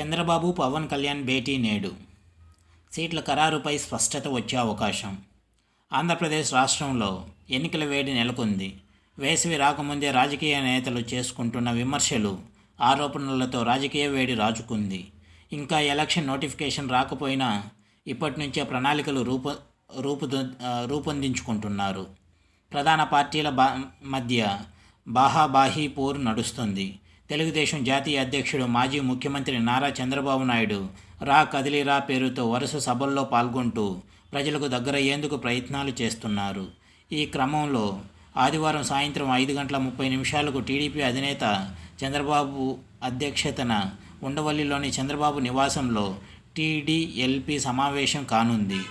చంద్రబాబు పవన్ కళ్యాణ్ భేటీ నేడు. సీట్ల ఖరారుపై స్పష్టత వచ్చే అవకాశం. ఆంధ్రప్రదేశ్ రాష్ట్రంలో ఎన్నికల వేడి నెలకొంది. వేసవి రాకముందే రాజకీయ నేతలు చేసుకుంటున్న విమర్శలు ఆరోపణలతో రాజకీయ వేడి రాజుకుంది. ఇంకా ఎలక్షన్ నోటిఫికేషన్ రాకపోయినా ఇప్పటి నుంచే ప్రణాళికలు రూప రూపు రూపొందించుకుంటున్నారు. ప్రధాన పార్టీల బా మధ్య బాహాబాహీ పోరు నడుస్తుంది. తెలుగుదేశం జాతీయ అధ్యక్షుడు మాజీ ముఖ్యమంత్రి నారా చంద్రబాబు నాయుడు రా కదిలిరా పేరుతో వరుస సభల్లో పాల్గొంటూ ప్రజలకు దగ్గరయ్యేందుకు ప్రయత్నాలు చేస్తున్నారు. ఈ క్రమంలో ఆదివారం సాయంత్రం ఐదు గంటల ముప్పై నిమిషాలకు టీడీపీ అధినేత చంద్రబాబు అధ్యక్షతన ఉండవల్లిలోని చంద్రబాబు నివాసంలో టీడీఎల్పీ సమావేశం కానుంది.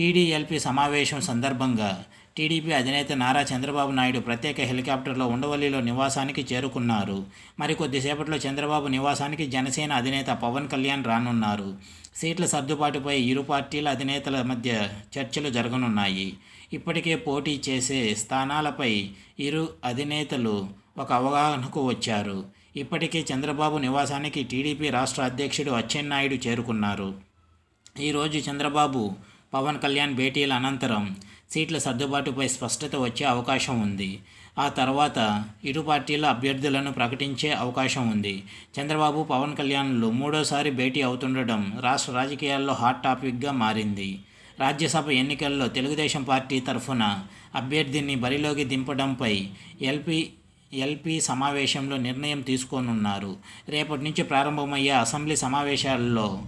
టీడీఎల్పీ సమావేశం సందర్భంగా టీడీపీ అధినేత నారా చంద్రబాబు నాయుడు ప్రత్యేక హెలికాప్టర్లో ఉండవల్లిలో నివాసానికి చేరుకున్నారు. మరికొద్దిసేపట్లో చంద్రబాబు నివాసానికి జనసేన అధినేత పవన్ కళ్యాణ్ రానున్నారు. సీట్ల సర్దుబాటుపై ఇరు పార్టీల అధినేతల మధ్య చర్చలు జరగనున్నాయి. ఇప్పటికే పోటీ చేసే స్థానాలపై ఇరు అధినేతలు ఒక అవగాహనకు వచ్చారు. ఇప్పటికే చంద్రబాబు నివాసానికి టీడీపీ రాష్ట్ర అధ్యక్షుడు అచ్చెన్నాయుడు చేరుకున్నారు. ఈరోజు చంద్రబాబు పవన్ కళ్యాణ్ భేటీల అనంతరం సీట్ల సర్దుబాటుపై స్పష్టత వచ్చే అవకాశం ఉంది. ఆ తర్వాత ఇరు పార్టీల అభ్యర్థులను ప్రకటించే అవకాశం ఉంది. చంద్రబాబు పవన్ కళ్యాణ్లు మూడోసారి భేటీ అవుతుండడం రాష్ట్ర రాజకీయాల్లో హాట్ టాపిక్గా మారింది. రాజ్యసభ ఎన్నికల్లో తెలుగుదేశం పార్టీ తరఫున అభ్యర్థిని బరిలోకి దింపడంపై ఎల్పీ ఎల్పీ సమావేశంలో నిర్ణయం తీసుకోనున్నారు. రేపటి నుంచి ప్రారంభమయ్యే అసెంబ్లీ సమావేశాల్లో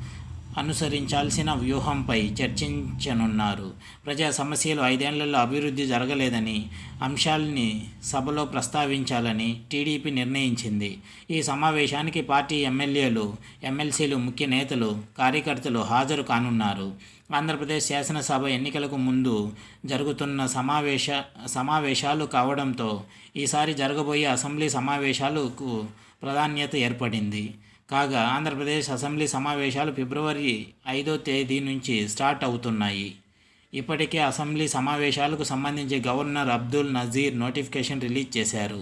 అనుసరించాల్సిన వ్యూహంపై చర్చించనున్నారు. ప్రజా సమస్యలు ఐదేళ్ళలో అభివృద్ధి జరగలేదని అంశాల్ని సభలో ప్రస్తావించాలని టీడీపీ నిర్ణయించింది. ఈ సమావేశానికి పార్టీ ఎమ్మెల్యేలు ఎమ్మెల్సీలు ముఖ్య నేతలు కార్యకర్తలు హాజరు కానున్నారు. ఆంధ్రప్రదేశ్ శాసనసభ ఎన్నికలకు ముందు జరుగుతున్న సమావేశ సమావేశాలు కావడంతో ఈసారి జరగబోయే అసెంబ్లీ సమావేశాలకు ప్రాధాన్యత ఏర్పడింది. కాగా ఆంధ్రప్రదేశ్ అసెంబ్లీ సమావేశాలు ఫిబ్రవరి ఐదో తేదీ నుంచి స్టార్ట్ అవుతున్నాయి. ఇప్పటికే అసెంబ్లీ సమావేశాలకు సంబంధించి governor Abdul Nazeer notification release చేశారు.